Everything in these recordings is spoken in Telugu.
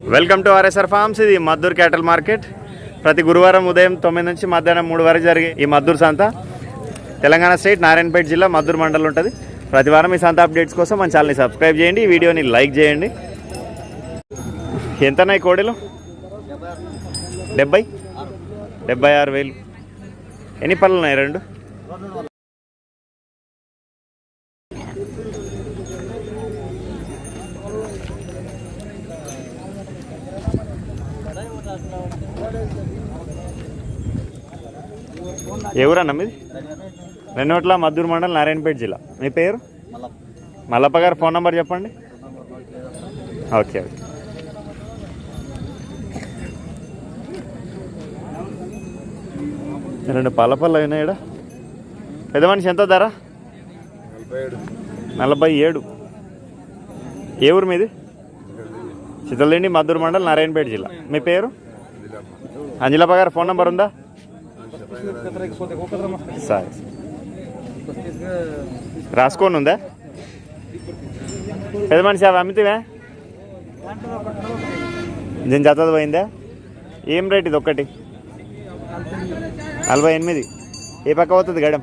Welcome to RSR forms. ఇది మద్దూర్ క్యాటల్ మార్కెట్. ప్రతి గురువారం ఉదయం తొమ్మిది నుంచి మధ్యాహ్నం మూడు వరకు జరిగే ఈ మద్దూర్ సంత. తెలంగాణ స్టేట్ నారాయణపేట జిల్లా మద్దూర్ మండలం ఉంటుంది. ప్రతి వారం ఈ సంత అప్డేట్స్ కోసం మన ఛానల్ని సబ్స్క్రైబ్ చేయండి ఈ వీడియోని లైక్ చేయండి. ఎంతన్నాయి కోడెలు? డెబ్బై? డెబ్బై ఆరు వేలు. ఎన్ని పళ్ళు ఉన్నాయి రెండు? ఎవరన్నా మీది? రెండోట్ల మద్దూరు మండలం నారాయణపేట జిల్లా. మీ పేరు? మల్లప్ప గారు ఫోన్ నెంబర్ చెప్పండి. Okay okay. రెండు పాల పళ్ళు అయినాయి ఈడ. పెద్ద మనిషి ఎంత ధర? నలభై ఏడు. ఏ ఊరు మీది? చిత్తలదిండి మద్దూరు మండలం నారాయణపేట జిల్లా. మీ పేరు? అంజలప్ప గారు ఫోన్ నెంబర్ ఉందా? సరే రాసుకోండి ఉందా పెద్ద మనిషి అవి అమ్మితేవే దీని జతది పోయిందా ఏం రేట్ ఇది ఒక్కటి నలభై ఎనిమిది ఏ పక్క పోతుంది గడం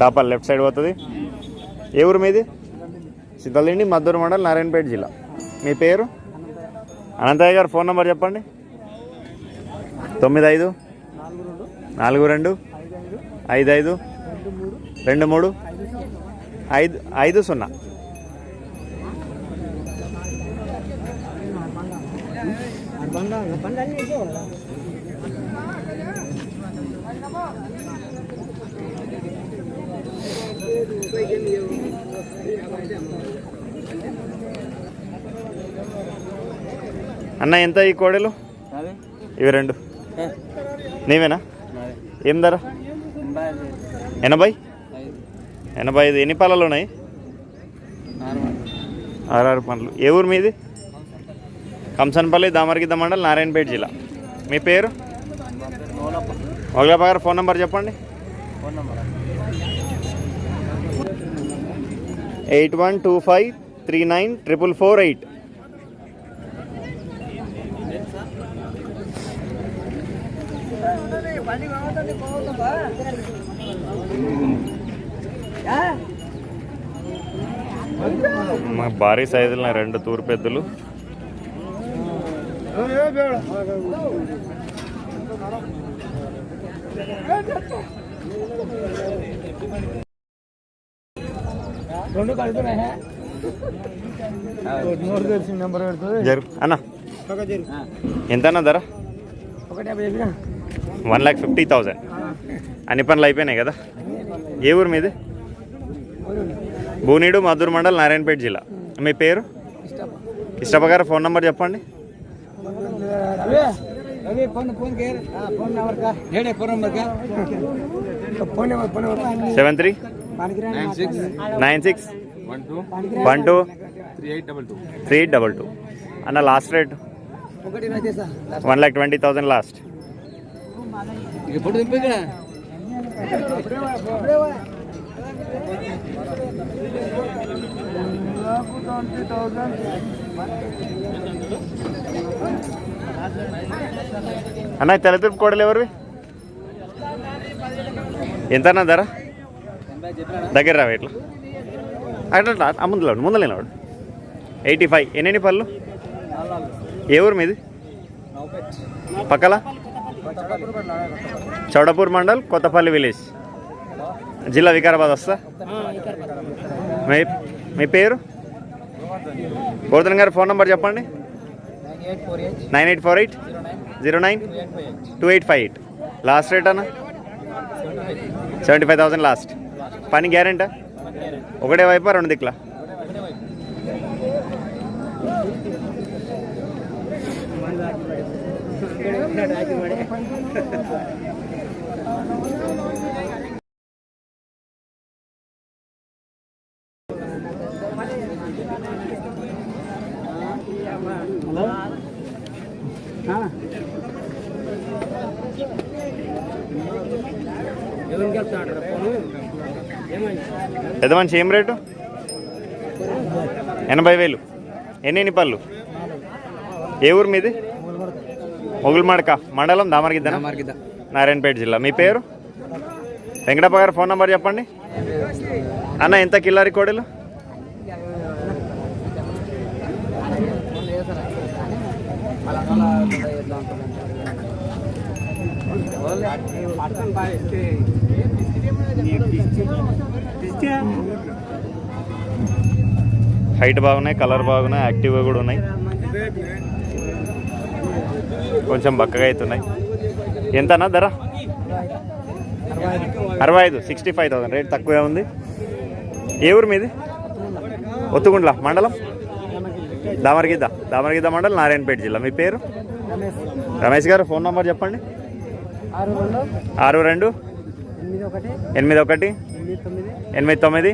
డాపల్ లెఫ్ట్ సైడ్ పోతుంది ఏ ఊరు మీది సిద్ధలిండి మద్దూరు మండల్ నారాయణపేట జిల్లా మీ పేరు అనంతయ్య గారు ఫోన్ నెంబర్ చెప్పండి తొమ్మిది ఐదు నాలుగు రెండు? ఐదు ఐదు? రెండు మూడు? ఐదు ఐదు సున్నా. అన్న ఎంత ఈ కోడలు? ఇవి రెండు. నీవేనా? ఏం ధర? ఎనభై? ఎనభై ఐదు. ఎన్ని పళ్ళలు ఉన్నాయి? ఆరారు పండ్లు. ఏ ఊరు మీది? కంసన్పల్లి దామరగిద్ద మండల్ నారాయణపేట జిల్లా. మీ పేరు? మొగలప్ప గారు ఫోన్ నెంబర్ చెప్పండి. Eight one two five three nine triple four eight. భారీ సైజులు రెండు తూరు పెద్దలు. రెండు అన్న. ఎంత అన్న ధర? ఒకటి యాభై వన్ ల్యాక్ ఫిఫ్టీ థౌజండ్. అన్ని పనులు అయిపోయినాయి కదా? ఏ ఊరు మీది? భూనీడు మధుర్ మండల్ నారాయణపేట జిల్లా. మీ పేరు? ఇష్టప గారు ఫోన్ నెంబర్ చెప్పండి. Seven three? Nine six? One two? Three eight double two. అన్న last rate one lakh twenty thousand last. ఎప్పుడు దింపు అన్న ఈ తెల్లతిరుపు కోడలు ఎవరివి? ఎంత అన్న ధర? దగ్గర రావు ఇట్లా. అట్లా ఆ ముందులో ముందు ఎయిటీ ఫైవ్. ఎన్ని పళ్ళు? ఏ ఊరు మీది? పక్కల? చౌడపూర్ మండల్ కొత్తపల్లి విలేజ్. జిల్లా వికారాబాద్ వస్తా? మీ మీ పేరు? గోవర్ధన్ గారి ఫోన్ నెంబర్ చెప్పండి. Nine eight four eight zero nine two eight five eight. Last rate అన్న? Seventy five thousand last. పని గ్యారెంటా? ఒకటే వైపు రెండు దిక్కులా? ఎవరికి మనిషి ఏం రేటు? ఎనభై వేలు. ఎన్ని ఎన్ని పళ్ళు? ఏ ఊరు మీది? మొగుల్మడక. మండలం దామరగిద్దన? మార్గిద్ద నారాయణపేట జిల్లా. మీ పేరు? వెంకటప్ప గారు ఫోన్ నెంబర్ చెప్పండి. అన్న ఎంత కిల్లారి కోడలు హైట్ బాగున్నాయి కలర్ బాగున్నాయి యాక్టివ్గా కూడా ఉన్నాయి. కొంచెం బక్కగా అవుతున్నాయి. ఎంతనా ధర? అరవై ఐదు సిక్స్టీ ఫైవ్ థౌసండ్ రేట్ తక్కువే ఉంది. ఏ ఊరు మీది? ఒత్తుగుండ్ల మండలం? దామరగిద్ద. దామరగిద్ద మండలం నారాయణపేట జిల్లా. మీ పేరు? రమేష్ గారు ఫోన్ నెంబర్ చెప్పండి. ఆరు రెండు ఎనిమిది ఒకటి ఎనిమిది తొమ్మిది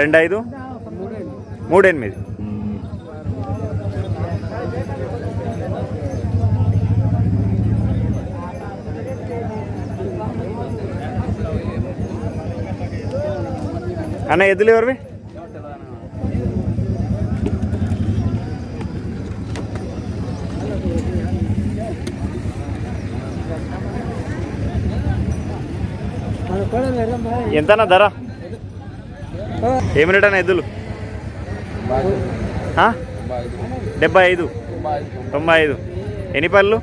రెండు ఐదు మూడు ఎనిమిది. మూడు ఎనిమిది. అన్న ఎద్దులు ఎవరివి? ఎంతనా ధర? ఏమి రేట్ అన్న ఎద్దులు డెబ్బై ఐదు. తొంభై ఐదు. ఎన్ని పళ్ళు?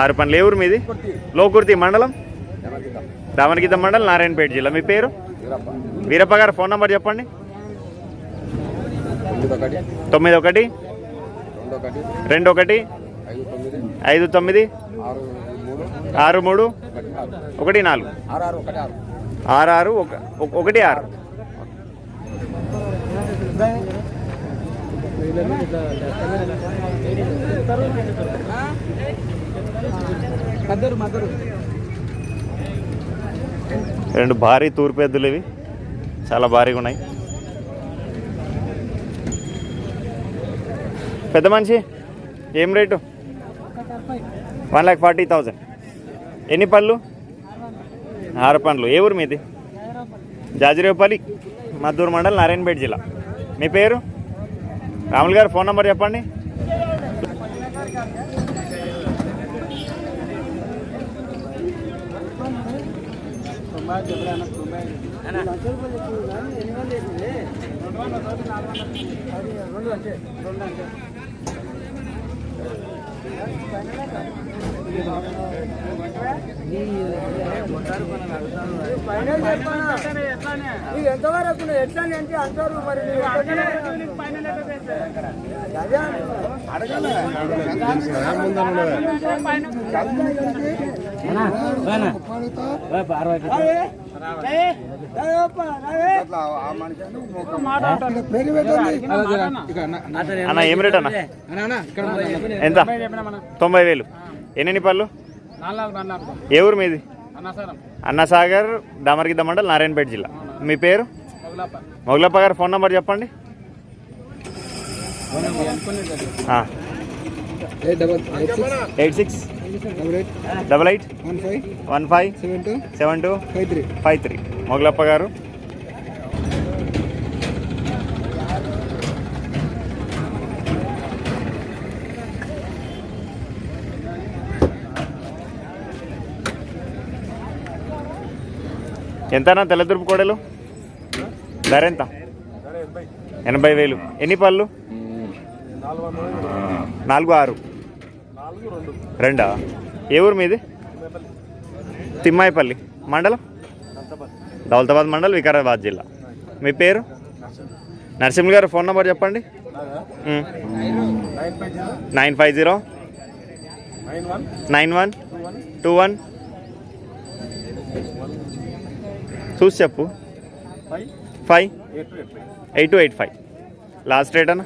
ఆరు పనులు ఏ ఊరు మీది? లోకుర్తి మండలం? దామనగిద్ద మండలం నారాయణపేట జిల్లా. మీ పేరు? వీరప్ప గారు ఫోన్ నెంబర్ చెప్పండి. తొమ్మిది ఒకటి రెండు ఒకటి ఐదు తొమ్మిది ఆరు మూడు? ఒకటి నాలుగు. ఆరు. ఆరు ఒకటి ఆరు. రెండు భారీ తూర్పు ఎద్దులు ఇవి. చాలా భారీగా ఉన్నాయి. పెద్ద మనిషి ఏం rate? One lakh forty thousand. ఎన్ని పళ్ళు? ఆరు పండ్లు. ఏ ఊరు మీది? జాజిరేపల్లి మద్దూరు మండల్ నారాయణపేట జిల్లా. మీ పేరు? రాములు గారు ఫోన్ నెంబర్ చెప్పండి. రెండు అంటే రెండు అంటే ఎంతవరకు ఎట్లా అంటే అంటారు మరి అన్న ఏం రేట్ అన్న? ఎంత? తొంభై వేలు. ఎన్ని పళ్ళు? ఏ ఊరు మీది? అన్నసాగర్ దామరగిద్ద మండల్ నారాయణపేట జిల్లా. మీ పేరు? మొగలప్ప గారు. ఫోన్ నెంబర్ చెప్పండి. Eight double eight six double eight one five one five seven two seven two five three five three Mogalappa garu ఎంతనా తెల్లదురుపు కోడలు? ధర ఎంత? ఎనభై వేలు. ఎన్ని పళ్ళు? నాలుగు ఆరు. రెండా? ఏ ఊరు మీది? తిమ్మాయిపల్లి. మండలం? దౌలతాబాద్ మండల్ వికారాబాద్ జిల్లా. మీ పేరు? నరసింహ గారు ఫోన్ నెంబర్ చెప్పండి. Nine five zero. Nine one. Two one. చూసి చెప్పు. Five. Eight two eight five. Last rate అన్న?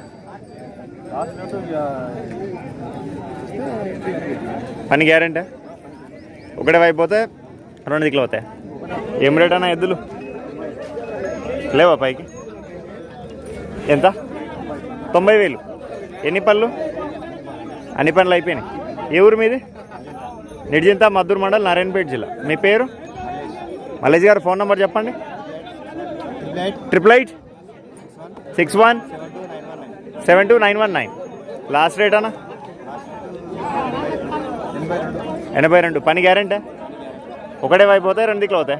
పని గ్యారంటీ? ఒకటే వైపు పోతే రెండు దిక్కులు పోతాయి. ఏం రేట్ అన్న ఎద్దులు? లేవా పైకి? ఎంత? తొంభై వేలు. ఎన్ని పళ్ళు? అన్ని పనులు అయిపోయినాయి. ఏ ఊరు మీది? నిడ్జింత మద్దూరు మండల్ నారాయణపేట జిల్లా. మీ పేరు? మల్లేష్ గారు ఫోన్ నెంబర్ చెప్పండి. Triple eight. Six one. Seven two nine one nine. Last rate అన్న? ఎనభై రెండు. పని గ్యారెంటీ? ఒకటే అయిపోతాయి రెండు దిక్కులు అవుతాయి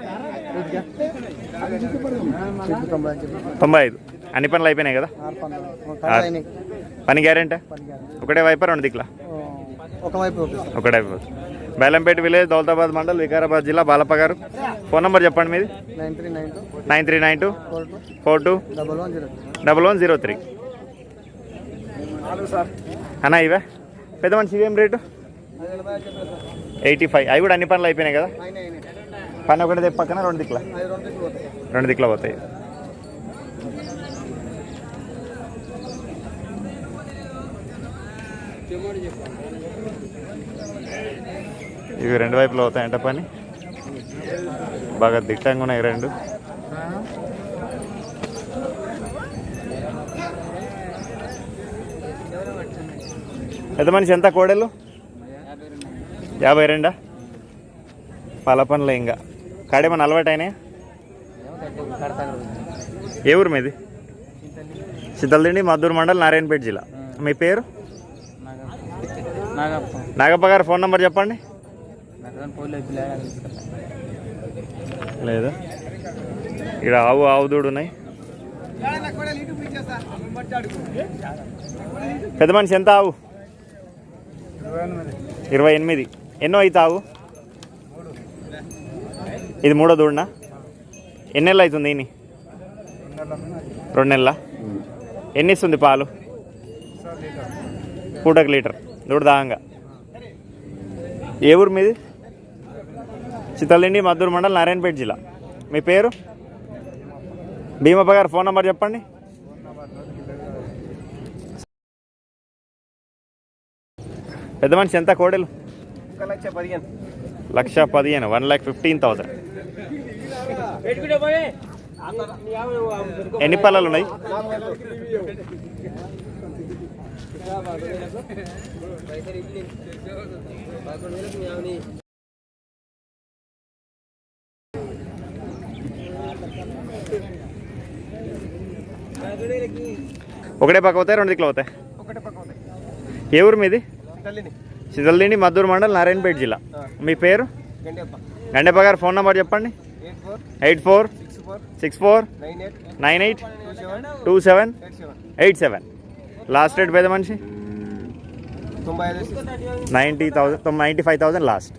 తొంభై ఐదు. అన్ని పనులు అయిపోయినాయి కదా? పని గ్యారెంటీ? ఒకటే వైపు రెండు దిక్కులా? ఒకటే వైపు. బేలంపేట విలేజ్ దౌలతాబాద్ మండల్ వికారాబాద్ జిల్లా బాలప్ప గారు. ఫోన్ నెంబర్ చెప్పండి మీది. Nine three nine two. Four two. Four two. Double one zero double one zero three. అన్న ఇవే? పెద్ద మనిషి ఇవేం రేటు? Eighty five. అవి కూడా అన్ని పనులు అయిపోయినాయి కదా? పని ఒకటి పక్కన రెండు దిక్కుల. రెండు దిక్కుల పోతాయి. ఇవి రెండు వైపులు అవుతాయంట పని. బాగా దిట్టంగా ఉన్నాయి రెండు. పెద్ద మనిషి ఎంత కోడలు? యాభై రెండా? పల పనులు ఇంకా. కాడేమన్నా అలవాటు అయినాయా ఏ ఊరు మీది? చిత్తలదిండి మద్దూరు మండల్ నారాయణపేట జిల్లా. మీ పేరు? నాగప్ప నాగప్ప గారు ఫోన్ నెంబర్ చెప్పండి. లేదా. ఇక్కడ ఆవు ఆవు దూడు ఉన్నాయి. పెద్ద మనిషి ఎంత ఆవు? ఇరవై ఎనిమిది. ఎన్నో అయితే ఆవు? ఇది మూడో దూడనా? ఎన్ని నెలలు అవుతుంది ఈయన రెండు నెలల? ఎన్ని ఇస్తుంది పాలు? పూటకు లీటర్. దూడ దాహంగా. ఏ ఊరు మీది? చిత్తలదిండి మద్దూరు మండల్ నారాయణపేట జిల్లా. మీ పేరు? భీమప్ప గారు ఫోన్ నెంబర్ చెప్పండి. పెద్ద మనిషి ఎంత కోడలు? లక్ష పదిహేను. One lakh fifteen thousand. ఎన్ని పళ్ళలు ఉన్నాయి? ఒకటే పక్క అవుతాయి రెండు దిక్కులు అవుతాయి ఏ ఊరు మీది? సిద్ధలదిండి మద్దూరు మండల్ నారాయణపేట జిల్లా. మీ పేరు? గండప్ప గారు ఫోన్ నెంబర్ చెప్పండి. Eight four six four nine eight two seven eight seven last rate పెద్ద మనిషి ninety thousand ninety five thousand last